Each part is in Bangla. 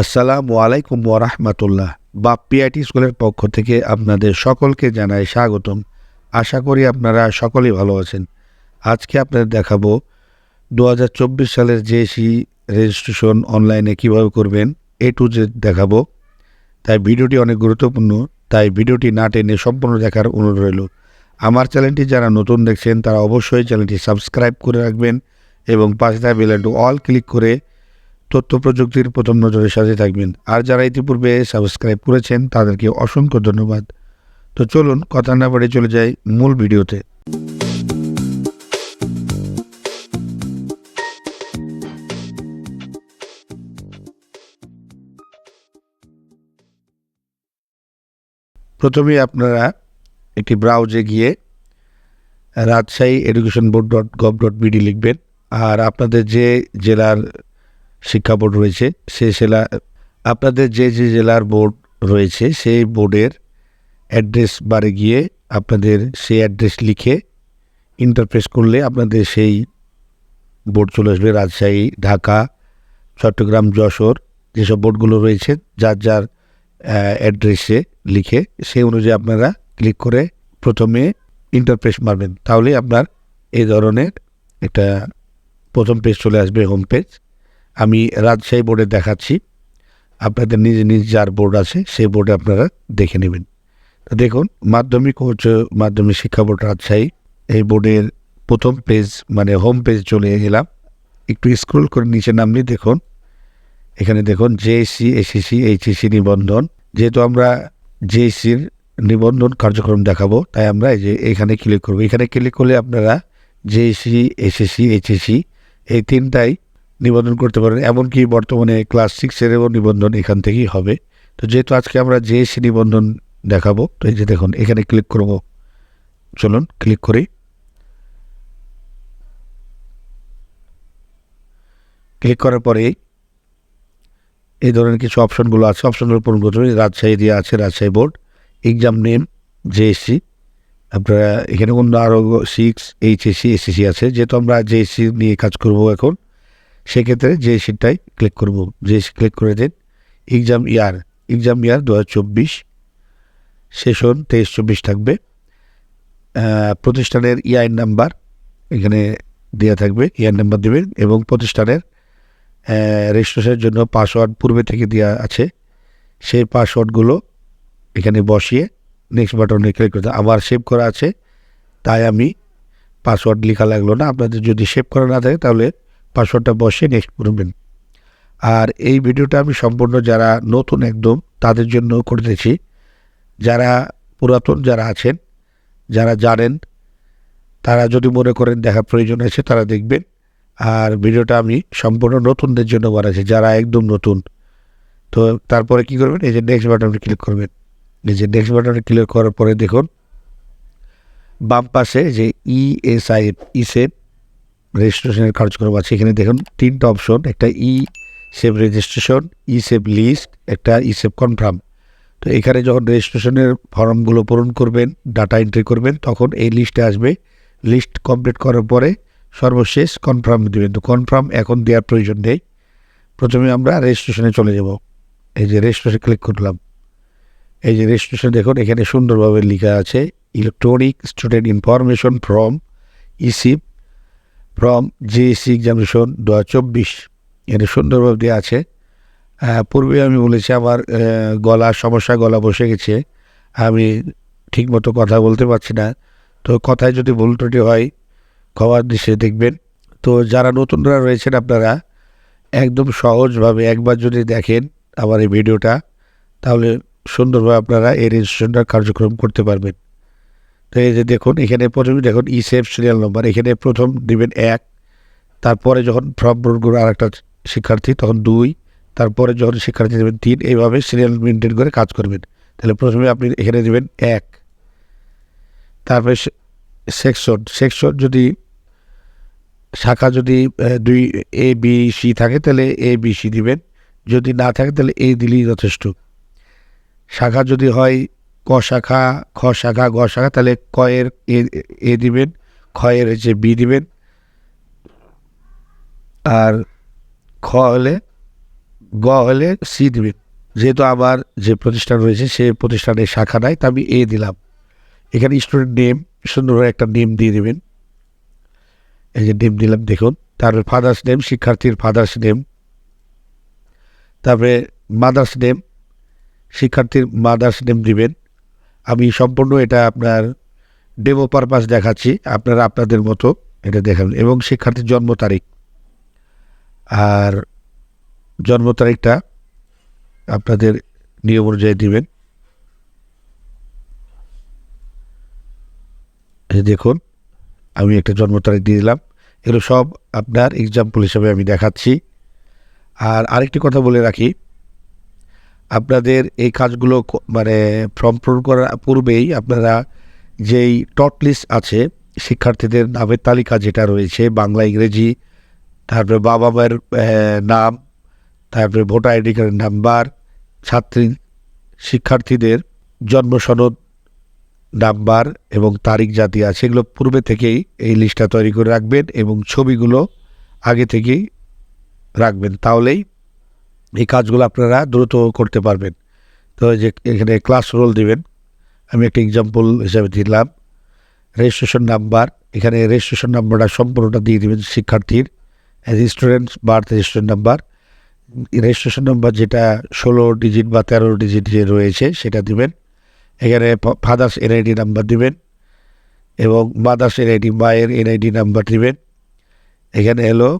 আসসালামু আলাইকুম ওরহমতুল্লাহ বা পিআইটি স্কুলের পক্ষ থেকে আপনাদের সকলকে জানাই স্বাগতম। আশা করি আপনারা সকলেই ভালো আছেন। আজকে আপনাদের দেখাবো দু হাজার চব্বিশ সালের জেএসি রেজিস্ট্রেশন অনলাইনে কীভাবে করবেন, এ টু জেড দেখাবো। তাই ভিডিওটি অনেক গুরুত্বপূর্ণ, তাই ভিডিওটি না টেনে সম্পূর্ণ দেখার অনুরোধ রইল। আমার চ্যানেলটি যারা নতুন দেখছেন, তারা অবশ্যই চ্যানেলটি সাবস্ক্রাইব করে রাখবেন এবং পাশে থাকা অল ক্লিক করে তথ্য প্রযুক্তির প্রথম নজরের সাথে থাকবেন। আর যারা ইতিপূর্বে সাবস্ক্রাইব করেছেন, তাদেরকে অসংখ্য ধন্যবাদ। তো চলুন, কথা না বাড়ি চলে যাই মূল ভিডিওতে। প্রথমে আপনারা একটি ব্রাউজে গিয়ে Rajshahi education board dot gov dot BD লিখবেন। আর আপনাদের যে জেলার শিক্ষা বোর্ড রয়েছে, সে জেলা আপনাদের যে যে জেলার বোর্ড রয়েছে, সেই বোর্ডের অ্যাড্রেস বারে গিয়ে আপনাদের সেই অ্যাড্রেস লিখে ইন্টারপ্রেস করলে আপনাদের সেই বোর্ড চলে আসবে। রাজশাহী, ঢাকা, চট্টগ্রাম, যশোর যেসব বোর্ডগুলো রয়েছে, যার যার অ্যাড্রেসে লিখে সেই অনুযায়ী আপনারা ক্লিক করে প্রথমে ইন্টারপ্রেস মারবেন। তাহলে আপনার এই ধরনের একটা প্রথম পেজ চলে আসবে হোম পেজ আমি রাজশাহী বোর্ডে দেখাচ্ছি। আপনাদের নিজ নিজ যার বোর্ড আছে, সেই বোর্ডে আপনারা দেখে নেবেন। তো দেখুন, মাধ্যমিক উচ্চ মাধ্যমিক শিক্ষা বোর্ড রাজশাহী, এই বোর্ডের প্রথম পেজ মানে হোম পেজ চলে গেলাম একটু স্ক্রল করে নিচে নামলে দেখুন, এখানে দেখুন জেএসসি এসএসসি এইচএসসি নিবন্ধন। যেহেতু আমরা জেএসসির নিবন্ধন কার্যক্রম দেখাবো, তাই আমরা এই যে এখানে ক্লিক করব। এখানে ক্লিক করলে আপনারা জেএসসি এসএসসি এইচএসসি এই তিনটাই নিবন্ধন করতে পারেন, এমনকি বর্তমানে ক্লাস সিক্সেরও নিবন্ধন এখান থেকেই হবে। তো যেহেতু আজকে আমরা জেএসসি নিবন্ধন দেখাবো, তো এই যে দেখুন, এখানে ক্লিক করব। চলুন, ক্লিক করি। ক্লিক করার পরে এই ধরনের কিছু অপশনগুলো আছে। অপশনগুলো পূরণ করতে হবে, রাজশাহী দিয়ে আছে, Rajshahi board, exam name, JSC. আপনারা এখানে অন্য আরও সিক্স এইচএসসি এসএসসি আছে। যেহেতু আমরা জেএসসি নিয়ে কাজ করব এখন সেক্ষেত্রে জেএসসিটাই ক্লিক করব জেএসসি ক্লিক করে দিন এক্সাম ইয়ার এক্সাম ইয়ার দু হাজার চব্বিশ সেশন তেইশ চব্বিশ থাকবে প্রতিষ্ঠানের ইআইন নাম্বার এখানে দেওয়া থাকবে ইয়ার নাম্বার দেবেন এবং প্রতিষ্ঠানের রেজিস্ট্রেশনের জন্য পাসওয়ার্ড পূর্বে থেকে দেওয়া আছে। সেই পাসওয়ার্ডগুলো এখানে বসিয়ে নেক্সট বাটনে ক্লিক করতে আবার সেভ করা আছে, তাই আমি পাসওয়ার্ড লেখা লাগল না। আপনাদের যদি সেভ করা না থাকে তাহলে পাসওয়ার্ডটা বসে নেক্সট করবেন আর এই ভিডিওটা আমি সম্পূর্ণ যারা নতুন একদম তাদের জন্য করতেছি যারা পুরাতন যারা আছেন যারা জানেন তারা যদি মনে করেন দেখা প্রয়োজন আছে তারা দেখবেন আর ভিডিওটা আমি সম্পূর্ণ নতুনদের জন্য বানাচ্ছি যারা একদম নতুন তো তারপরে কি করবেন এই যে নেক্সট বাটনে ক্লিক করবেন এই যে নেক্সট বাটনে ক্লিক করার পরে দেখুন বাম পাশে যে E ইএসআই ইসেপ রেজিস্ট্রেশনের কার্যক্রম আছে। এখানে দেখুন, তিনটা অপশন, একটা E save registration E save list, একটা ই সেভ কনফার্ম। তো এখানে যখন রেজিস্ট্রেশনের ফর্মগুলো পূরণ করবেন, ডাটা এন্ট্রি করবেন, তখন এই লিস্টে আসবে। লিস্ট কমপ্লিট করার পরে সর্বশেষ কনফার্ম দেবেন। তো কনফার্ম এখন দেওয়ার প্রয়োজন নেই। প্রথমে আমরা রেজিস্ট্রেশনে চলে যাব। এই যে রেজিস্ট্রেশন ক্লিক করলাম। এই যে রেজিস্ট্রেশন দেখুন, এখানে সুন্দরভাবে লেখা আছে, ইলেকট্রনিক স্টুডেন্ট ইনফরমেশন ফ্রম ইসিপ ফ্রম জিএসসি এক্সামিনেশন দু হাজার চব্বিশ। এখানে সুন্দরভাবে দেওয়া আছে। পূর্বে আমি বলেছি আমার গলার সমস্যা গলা বসে গেছে। আমি ঠিকমতো কথা বলতে পারছি না। তো কথায় যদি ভুল ত্রুটি হয় খবর দিশে দেখবেন। তো যারা নতুনরা রয়েছেন আপনারা, একদম সহজভাবে একবার যদি দেখেন আমার এই ভিডিওটা, তাহলে সুন্দরভাবে আপনারা এই রেজিস্ট্রেশনটা কার্যক্রম করতে পারবেন। এই যে দেখুন, এখানে প্রথমে দেখুন ই সেফ সিরিয়াল নম্বর এখানে প্রথম দিবেন এক, তারপরে যখন ফর্ম পূরণ আর একটা শিক্ষার্থী, তখন দুই, তারপরে যখন শিক্ষার্থী দেবেন তিন, এইভাবে সিরিয়াল মেনটেন করে কাজ করবেন। তাহলে প্রথমে আপনি এখানে দেবেন এক। তারপরে সেকশন সেকশন যদি শাখা যদি দুই এ বি সি থাকে, তাহলে এ বি সি দিবেন। যদি না থাকে, তাহলে এ দিলেই যথেষ্ট। শাখা যদি হয় ক শাখা খ শাখা গ শাখা তাহলে কয়ের এ এ দিবেন খয়ের হচ্ছে বি দিবেন। আর খ হলে, গ হলে সি দিবেন। যেহেতু আমার যে প্রতিষ্ঠান রয়েছে, সে প্রতিষ্ঠানের শাখা নাই, তা আমি এ দিলাম। এখানে স্টুডেন্ট নেম সুন্দর করে একটা নেম দিয়ে দেবেন। এই যে নেম দিলাম, দেখুন। তারপরে ফাদার্স নেম শিক্ষার্থীর ফাদার্স নেম তারপরে মাদার্স নেম শিক্ষার্থীর মাদার্স নেম দিবেন। আমি সম্পূর্ণ এটা আপনার ডেমো পারপাস দেখাচ্ছি। আপনারা আপনাদের মতো এটা দেখাবেন। এবং শিক্ষার্থীর জন্ম তারিখ। আর জন্ম তারিখটা আপনাদের নিয়ম অনুযায়ী দিবেন। দেখুন, আমি একটা জন্ম তারিখ দিয়ে দিলাম। এগুলো সব আপনার এক্সাম্পল হিসাবে আমি দেখাচ্ছি। আর আরেকটি কথা বলে রাখি আপনাদের এই কাজগুলো মানে ফর্ম পূরণ করার পূর্বেই আপনারা যেই টট লিস্ট আছে, শিক্ষার্থীদের নামের তালিকা যেটা রয়েছে, বাংলা, ইংরেজি, তারপরে বাবা মায়ের নাম, তারপরে ভোটার আইডি কার্ডের নাম্বার, ছাত্রী, শিক্ষার্থীদের জন্ম সনদ নাম্বার এবং তারিখ জাতি আছে, এগুলো পূর্বে থেকেই এই লিস্টটা তৈরি করে রাখবেন এবং ছবিগুলো আগে থেকেই রাখবেন। তাহলেই এই কাজগুলো আপনারা দ্রুত করতে পারবেন। তো যে এখানে ক্লাস রোল দিবেন। আমি একটা এক্সাম্পল হিসাবে দিলাম। রেজিস্ট্রেশন নাম্বার এখানে রেজিস্ট্রেশন নাম্বারটা সম্পূর্ণটা দিয়ে দেবেন শিক্ষার্থীর। Student birth registration number registration number যেটা ষোলো ডিজিট বা তেরো ডিজিট যে রয়েছে, সেটা দিবেন। এখানে ফাদার্স এনআইডি নাম্বার দিবেন এবং মাদার্স এনআইডি মায়ের এনআইডি নাম্বার দিবেন। এখানে এলো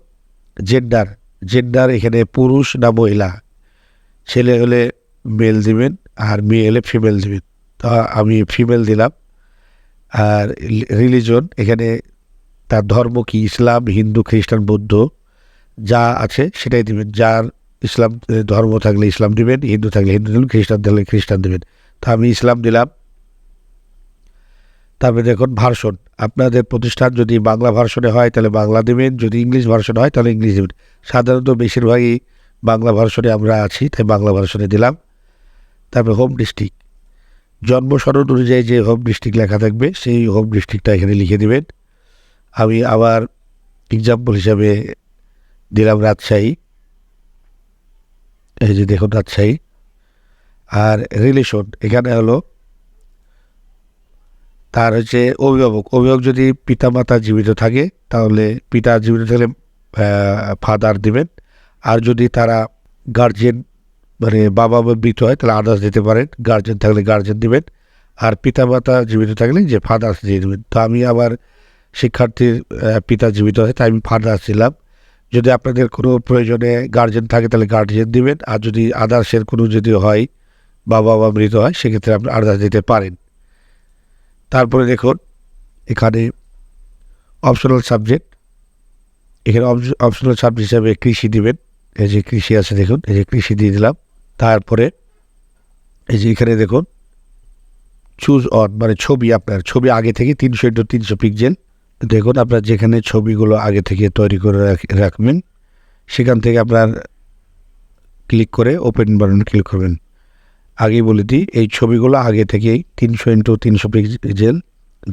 জেন্ডার জেন্ডার এখানে পুরুষ না মহিলা? ছেলে হলে মেল দিবেন আর মেয়ে হলে ফিমেল দিবেন। তা আমি ফিমেল দিলাম। আর রিলিজন এখানে তার ধর্ম কি? ইসলাম, হিন্দু, খ্রিস্টান, বৌদ্ধ, যা আছে সেটাই দিবেন। যার ইসলাম ধর্ম থাকলে ইসলাম দিবেন, হিন্দু থাকলে হিন্দু দিবেন, খ্রিস্টান থাকলে খ্রিস্টান দিবেন। তা আমি ইসলাম দিলাম। তারপরে দেখুন ভার্সন। আপনাদের প্রতিষ্ঠান যদি বাংলা ভার্সনে হয়, তাহলে বাংলা দেবেন। যদি ইংলিশ ভার্সনে হয়, তাহলে ইংলিশ দেবেন। সাধারণত বেশিরভাগই বাংলা ভার্সনে আমরা আছি, তাই বাংলা ভার্সনে দিলাম। তারপরে হোম ডিস্ট্রিক্ট। জন্ম অনুযায়ী যে হোম ডিস্ট্রিক্ট লেখা থাকবে, সেই হোম ডিস্ট্রিক্টটা এখানে লিখে দেবেন। আমি আবার এক্সাম্পল হিসাবে দিলাম রাজশাহী। এই যে দেখুন রাজশাহী। আর রিলেশন এখানে হলো তার হচ্ছে অভিভাবক। অভিভাবক যদি পিতামাতা জীবিত থাকে, তাহলে পিতা জীবিত থাকলে ফাদার দিবেন। আর যদি তারা গার্জেন মানে বাবা বা মৃত হয়, তাহলে আদার্স দিতে পারেন। গার্জেন থাকলে গার্জেন দিবেন। আর পিতামাতা জীবিত থাকলে যে ফাদার্স দিয়ে দেবেন। তো আমি আবার শিক্ষার্থীর পিতা জীবিত হয়, তাই আমি ফাদার্স দিলাম। যদি আপনাদের কোনো প্রয়োজনে গার্জেন থাকে, তাহলে গার্জেন দিবেন। আর যদি আদার্সের কোনো যদি হয়, বাবা বা মৃত হয়, সেক্ষেত্রে আপনি আদার্স দিতে পারেন। তারপরে দেখুন, এখানে অপশনাল সাবজেক্ট এখানে অপশনাল সাবজেক্ট হিসাবে কৃষি দিবেন। এই যে কৃষি আছে দেখুন, এই যে কৃষি দিয়ে দিলাম। তারপরে এই যে এখানে দেখুন চুজ অন মানে ছবি আপনার, ছবি আগে থেকে তিনশো ইন্টু তিনশো পিক্সেল দেখুন আপনার যেখানে ছবিগুলো আগে থেকে তৈরি করে রাখবেন, সেখান থেকে আপনার ক্লিক করে ওপেন বাটন ক্লিক করবেন। আগেই বলে দিই, এই ছবিগুলো আগে থেকেই তিনশো ইন্টু তিনশো পিক্সেল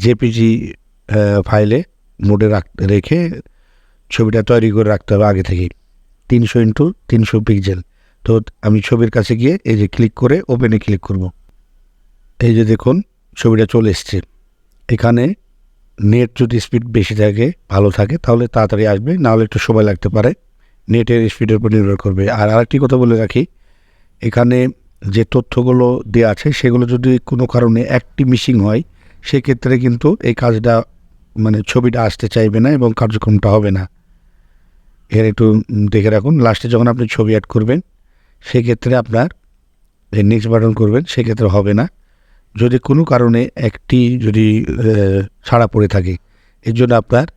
জেপিজি ফাইলে মোডে রাখ, রেখে ছবিটা তৈরি করে রাখতে হবে আগে থেকেই। তিনশো ইন্টু তিনশো পিক্সেল। তো আমি ছবির কাছে গিয়ে এই যে ক্লিক করে ওপেনে ক্লিক করব। এই যে দেখুন, ছবিটা চলে এসছে। এখানে নেট যদি স্পিড বেশি থাকে, ভালো থাকে, তাহলে তাড়াতাড়ি আসবে, নাহলে একটু সময় লাগতে পারে। নেটের স্পিডের উপর নির্ভর করবে। আর আরেকটি কথা বলে রাখি, এখানে যে তথ্যগুলো দেওয়া আছে, সেগুলো যদি কোনো কারণে একটি মিসিং হয়, সেক্ষেত্রে কিন্তু এই কাজটা মানে ছবিটা আসতে চাইবে না এবং কার্যক্রমটা হবে না। এর একটু দেখে রাখুন, লাস্টে যখন আপনি ছবি অ্যাড করবেন, সেক্ষেত্রে আপনার এই নেক্সট বাটন করবেন, সেক্ষেত্রে হবে না। যদি কোনো কারণে একটি যদি ছাড়া পড়ে থাকে, এর জন্য আপনার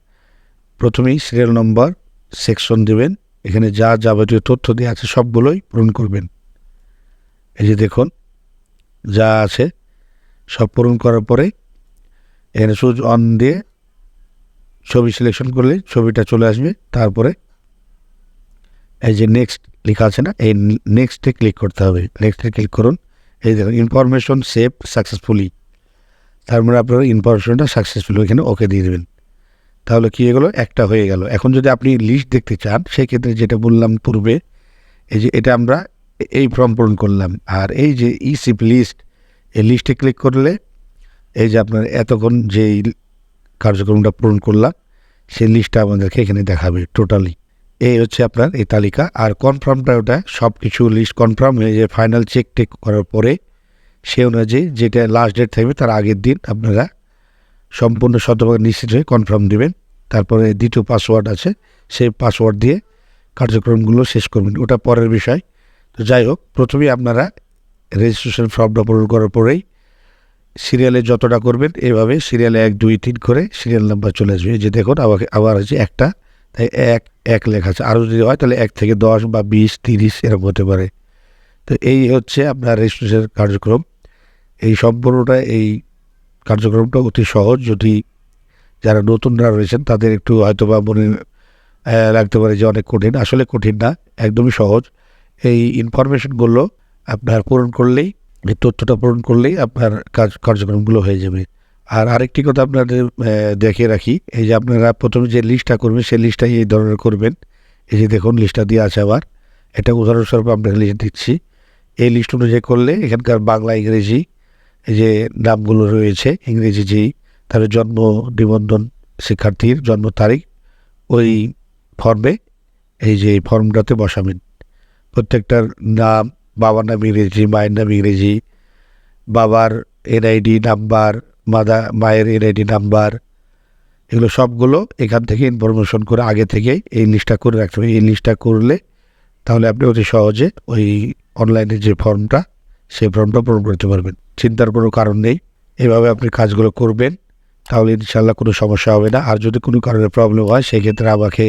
প্রথমেই সিরিয়াল নম্বর সেকশন দেবেন, এখানে যা যাবতীয় তথ্য দেওয়া আছে সবগুলোই পূরণ করবেন। এই যে দেখুন, যা আছে সব পূরণ করার পরে এখানে সুইচ অন দিয়ে ছবি সিলেকশন করলে ছবিটা চলে আসবে। তারপরে এই যে নেক্সট লেখা আছে না, এই নেক্সটে ক্লিক করতে হবে। নেক্সটে ক্লিক করুন। এই দেখুন ইনফরমেশন সেভ সাকসেসফুলি তার মানে আপনার ইনফরমেশনটা সাকসেসফুল এখানে ওকে দিয়ে দেবেন। তাহলে কী হয়ে গেলো? একটা হয়ে গেল। এখন যদি আপনি লিস্ট দেখতে চান, সেক্ষেত্রে যেটা বললাম পূর্বে, এই যে এটা আমরা এই ফর্ম পূরণ করলাম। আর এই যে ইসিপ লিস্ট এই লিস্টে ক্লিক করলে এই যে আপনার এতক্ষণ যে কার্যক্রমটা পূরণ করলাম, সেই লিস্টটা আমাদেরকে এখানে দেখাবে টোটালি এই হচ্ছে আপনার এই তালিকা। আর কনফার্মটা ওটা সব কিছু লিস্ট কনফার্ম হয়ে যে ফাইনাল চেক টেক করার পরে সে অনুযায়ী যেটা লাস্ট ডেট থাকবে, তার আগের দিন আপনারা সম্পূর্ণ শতভাগ নিশ্চিত হয়ে কনফার্ম দেবেন। তারপরে দ্বিতীয় পাসওয়ার্ড আছে, সেই পাসওয়ার্ড দিয়ে কার্যক্রমগুলো শেষ করবেন। ওটা পরের বিষয়। তো যাই হোক, প্রথমেই আপনারা রেজিস্ট্রেশন ফর্মটা পূরণ করার পরেই সিরিয়ালে যতটা করবেন, এভাবে সিরিয়ালে এক, দুই, তিন করে সিরিয়াল নাম্বার চলে আসবে। যে দেখুন আবার আবার আছে একটা, তাই এক এক লেখা আছে। আরও যদি হয়, তাহলে এক থেকে দশ বা বিশ, তিরিশ এরকম হতে পারে। তো এই হচ্ছে আপনার রেজিস্ট্রেশন কার্যক্রম। এই সম্পূর্ণটা, এই কার্যক্রমটা অতি সহজ। যদি যারা নতুনরা রয়েছেন, তাদের একটু হয়তো বা মনে লাগতে পারে যে অনেক কঠিন। আসলে কঠিন না, একদমই সহজ। এই ইনফরমেশনগুলো আপনার পূরণ করলেই, এই তথ্যটা পূরণ করলেই আপনার কাজ, কার্যক্রমগুলো হয়ে যাবে। আর আরেকটি কথা আপনাদের দেখে রাখি, এই যে আপনারা প্রথমে যে লিস্টটা করবেন, সেই লিস্টটাই এই ধরনের করবেন। এই যে দেখুন লিস্টটা দিয়ে আছে আবার। এটা উদাহরণস্বরূপ আপনাকে লিস্ট দিচ্ছি। এই লিস্ট অনুযায়ী করলে এখানকার বাংলা, ইংরেজি, এই যে নামগুলো রয়েছে, ইংরেজি যেই তার জন্ম নিবন্ধন শিক্ষার্থীর জন্ম তারিখ, ওই ফর্মে এই যে ফর্মটাতে বসাবেন। প্রত্যেকটার নাম, বাবার নাম ইংরেজি, মায়ের নাম ইংরেজি, বাবার এনআইডি নাম্বার মাদা মায়ের এনআইডি নাম্বার এগুলো সবগুলো এখান থেকে ইনফরমেশন করে আগে থেকে এই লিস্টটা করে রাখতে হবে। এই লিস্টটা করলে তাহলে আপনি অতি সহজে ওই অনলাইনে যে ফর্মটা সেই ফর্মটা পূরণ করতে পারবেন। চিন্তার কোনো কারণ নেই। এভাবে আপনি কাজগুলো করবেন, তাহলে ইনশাল্লাহ কোনো সমস্যা হবে না। আর যদি কোনো কারণে প্রবলেম হয়, সেক্ষেত্রে আমাকে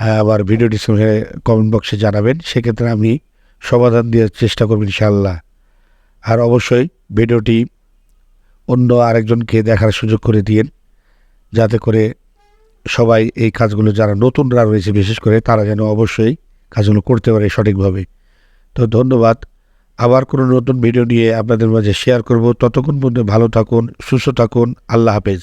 আবার ভিডিও ডিসক্রিপশনে কমেন্ট বক্সে জানাবেন। সেক্ষেত্রে আমি সমাধান দেওয়ার চেষ্টা করব ইনশাল্লাহ আর অবশ্যই ভিডিওটি অন্য আরেকজনকে দেখার সুযোগ করে দিন যাতে করে সবাই এই কাজগুলো যারা নতুনরা রয়েছে, বিশেষ করে তারা যেন অবশ্যই কাজগুলো করতে পারে সঠিকভাবে। তো ধন্যবাদ। আবার কোনো নতুন ভিডিও নিয়ে আপনাদের মাঝে শেয়ার করব। ততক্ষণ পর্যন্ত ভালো থাকুন, সুস্থ থাকুন। আল্লাহ হাফেজ।